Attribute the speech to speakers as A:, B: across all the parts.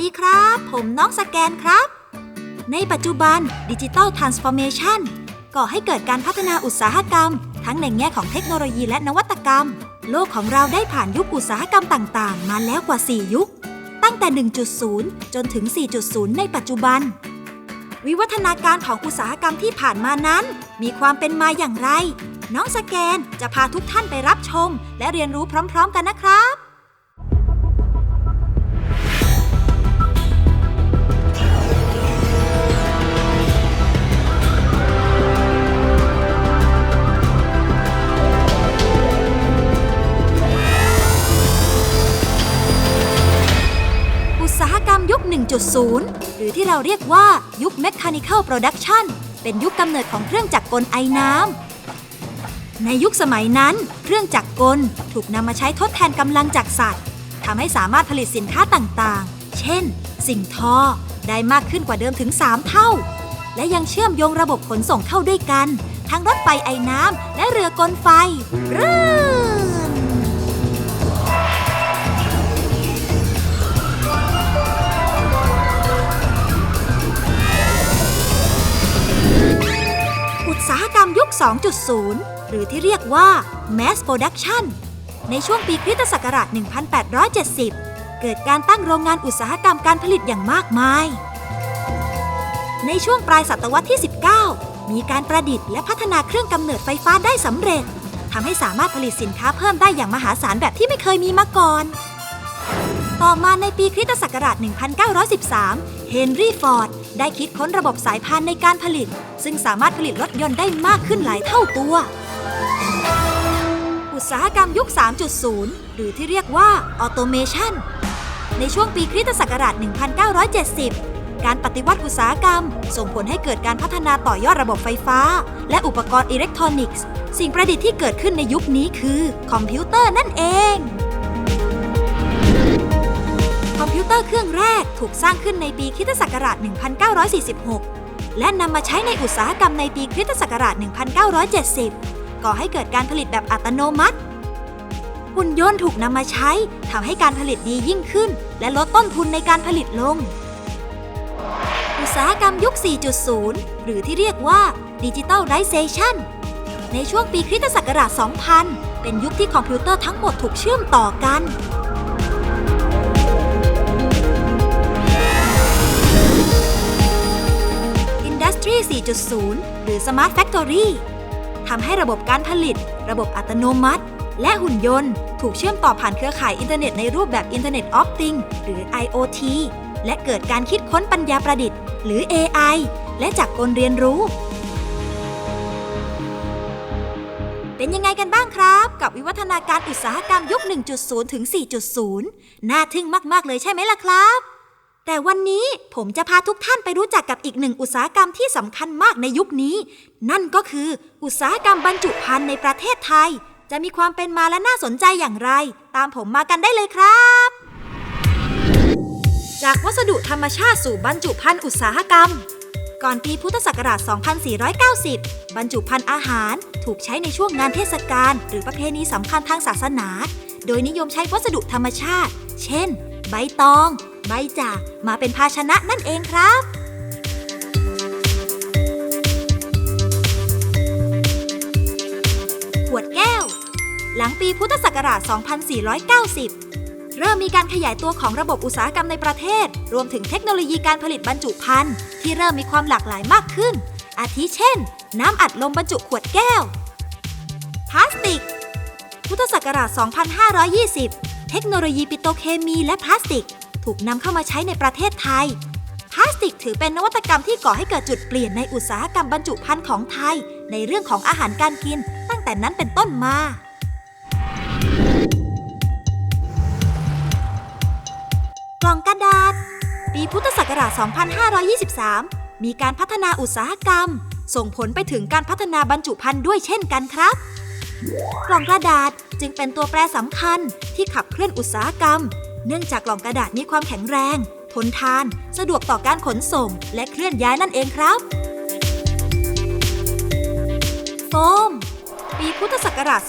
A: ดีครับ ผมน้องสแกนครับ ในปัจจุบันดิจิ t a ลทรานส์ฟอร์เมชันก่อให้เกิดการพัฒนาอุตสาหกรรม ทั้งในแง่ของเทคโนโลยีและนวัตกรรม โลกของเราได้ผ่านยุคอุตสาหกรรมต่าง ๆ มาแล้วกว่า 4 ยุค ตั้งแต่ 1.0 จนถึง 4.0 ในปัจจุบัน วิวัฒนาการของอุตสาหกรรมที่ผ่านมานั้น มีความเป็นมาอย่างไร น้องสแกนจะพาทุกท่านไปรับชม และเรียนรู้พร้อม ๆ กันนะครับ 1.0 หรือที่เราเรียกว่ายุค Mechanical Production เป็นยุคกำเนิดของเครื่องจักรกลไอน้ำ ในยุคสมัยนั้น เครื่องจักรกลถูกนำมาใช้ทดแทนกำลังจากสัตว์ทำให้สามารถผลิตสินค้าต่างๆ เช่น สิ่งทอ ได้มากขึ้นกว่าเดิมถึง 3 เท่า และยังเชื่อมโยงระบบขนส่งเข้าด้วยกัน ทั้งรถไฟไอน้ำและเรือกลไฟรื่นอุ 2.0 หรือที่เรียกว่า Mass Production ในช่วงปีคริสตศักราช 1870 เกิดการตั้งโรงงานอุตสาหกรรมการผลิตอย่างมากมาย ในช่วงปลายศตวรรษที่ 19 มีการประดิษฐ์และพัฒนาเครื่องกำเนิดไฟฟ้าได้สำเร็จทำให้สามารถผลิตสินค้าเพิ่มได้อย่างมหาศาลแบบที่ไม่เคยมีมาก่อน ต่อมาในปีคริสตศักราช 1913 เฮนรี่ฟอร์ด ได้คิดค้นระบบสายพานในการผลิต ซึ่งสามารถผลิตรถยนต์ได้มากขึ้นหลายเท่าตัว อุตสาหกรรมยุค 3.0 หรือที่เรียกว่าออโตเมชันในช่วงปีคริสตศักราช 1970 การปฏิวัติอุตสาหกรรม ส่งผลให้เกิดการพัฒนาต่อยอดระบบไฟฟ้า และอุปกรณ์อิเล็กทรอนิกส์ สิ่งประดิษฐ์ที่เกิดขึ้นในยุคนี้คือคอมพิวเตอร์นั่นเอง วเตอร์เครื่องแรกถูกสร้างขึ้นในปีคริสตศักราช 1946 และนำมาใช้ในอุตสาหกรรมในปีคริสตศักราช 1970 ก่อให้เกิดการผลิตแบบอัตโนมัติ หุ่นยนต์ถูกนำมาใช้ทำให้การผลิตดียิ่งขึ้น และลดต้นทุนในการผลิตลง อุตสาหกรรมยุค 4.0 หรือที่เรียกว่าดิจิตอลไรเซชันในช่วงปีคริสตศักราช 2000 เป็นยุคที่คอมพิวเตอร์ทั้งหมดถูกเชื่อมต่อกัน Industry 4.0 หรือ Smart Factory ทำให้ระบบการผลิต ระบบอัตโนมัติ และหุ่นยนต์ ถูกเชื่อมต่อผ่านเครือข่ายอินเทอร์เน็ตในรูปแบบ Internet of Things หรือ IoT และเกิดการคิดค้นปัญญาประดิษฐ์ หรือ AI และจากกลเรียนรู้ เป็นยังไงกันบ้างครับ กับวิวัฒนาการอุตสาหกรรมยุค 1.0 ถึง 4.0 น่าทึ่งมาก ๆ เลยใช่ไหมล่ะครับ แต่วันนี้ผมจะพาทุกท่านไปรู้จักกับอีกหนึ่งอุตสาหกรรมที่สำคัญมากในยุคนี้ นั่นก็คืออุตสาหกรรมบรรจุภัณฑ์ในประเทศไทย จะมีความเป็นมาและน่าสนใจอย่างไร ตามผมมากันได้เลยครับ จากวัสดุธรรมชาติสู่บรรจุภัณฑ์อุตสาหกรรม ก่อนปีพุทธศักราช 2490 บรรจุภัณฑ์อาหาร ถูกใช้ในช่วงงานเทศกาลหรือประเพณีสำคัญทางศาสนา โดยนิยมใช้วัสดุธรรมชาติ เช่น ใบตอง ใบจากมาเป็นภาชนะนั่นเองครับ ขวดแก้ว หลังปีพุทธศักราช 2490 เริ่มมีการขยายตัวของระบบอุตสาหกรรมในประเทศ รวมถึงเทคโนโลยีการผลิตบรรจุภัณฑ์ที่เริ่มมีความหลากหลายมากขึ้น อาทิเช่น น้ำอัดลมบรรจุขวดแก้ว พลาสติก พุทธศักราช 2520 เทคโนโลยีปิโตเคมีและพลาสติก ถูกนำเข้ามาใช้ในประเทศไทย พลาสติกถือเป็นนวัตกรรมที่ก่อให้เกิดจุดเปลี่ยนในอุตสาหกรรมบรรจุภัณฑ์ของไทย ในเรื่องของอาหารการกิน ตั้งแต่นั้นเป็นต้นมากล่องกระดาษ ปีพุทธศักราช 2523 มีการพัฒนาอุตสาหกรรม ส่งผลไปถึงการพัฒนาบรรจุภัณฑ์ด้วยเช่นกันครับ กล่องกระดาษจึงเป็นตัวแปรสำคัญที่ขับเคลื่อนอุตสาหกรรม เนื่องจากกล่องกระดาษมีความแข็งแรง ทนทาน สะดวกต่อการขนส่ง และเคลื่อนย้ายนั่นเองครับ โฟม ปีพุทธศักราช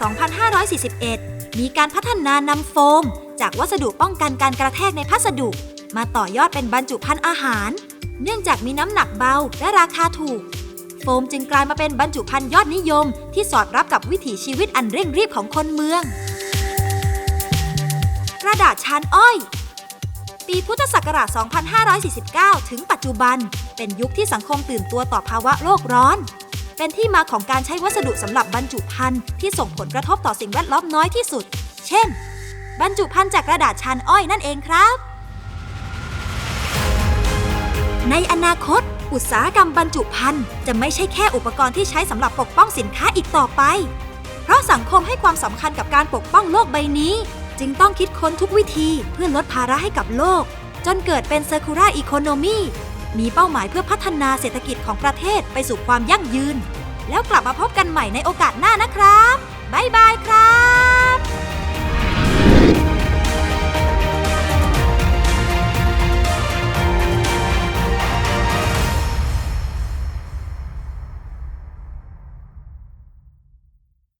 A: 2541 มีการพัฒนานำโฟม จากวัสดุป้องกันการกระแทกในพัสดุ มาต่อยอดเป็นบรรจุภัณฑ์อาหาร เนื่องจากมีน้ำหนักเบาและราคาถูก โฟมจึงกลายมาเป็นบรรจุภัณฑ์ยอดนิยม ที่สอดรับกับวิถีชีวิตอันเร่งรีบของคนเมือง ระดาษชานอ้อย ปีพุทธศักราช 2549 ถึงปัจจุบัน เป็นยุคที่สังคมตื่นตัวต่อภาวะโลกร้อน เป็นที่มาของการใช้วัสดุสำหรับบรรจุภัณฑ์ที่ส่งผลกระทบต่อสิ่งแวดล้อมน้อยที่สุด เช่น บรรจุภัณฑ์จากกระดาษชานอ้อยนั่นเองครับ ในอนาคต อุตสาหกรรมบรรจุภัณฑ์จะไม่ใช่แค่อุปกรณ์ที่ใช้สำหรับปกป้องสินค้าอีกต่อไป เพราะสังคมให้ความสำคัญกับการปกป้องโลกใบนี้ จึงต้องคิดค้นทุกวิธีเพื่อลดภาระให้กับโลก จนเกิดเป็นเซอร์คูล่าอีโคโนมีมีเป้าหมายเพื่อพัฒนาเศรษฐกิจของประเทศไปสู่ความยั่งยืน แล้วกลับมาพบกันใหม่ในโอกาสหน้านะครับ บ๊ายบายครับ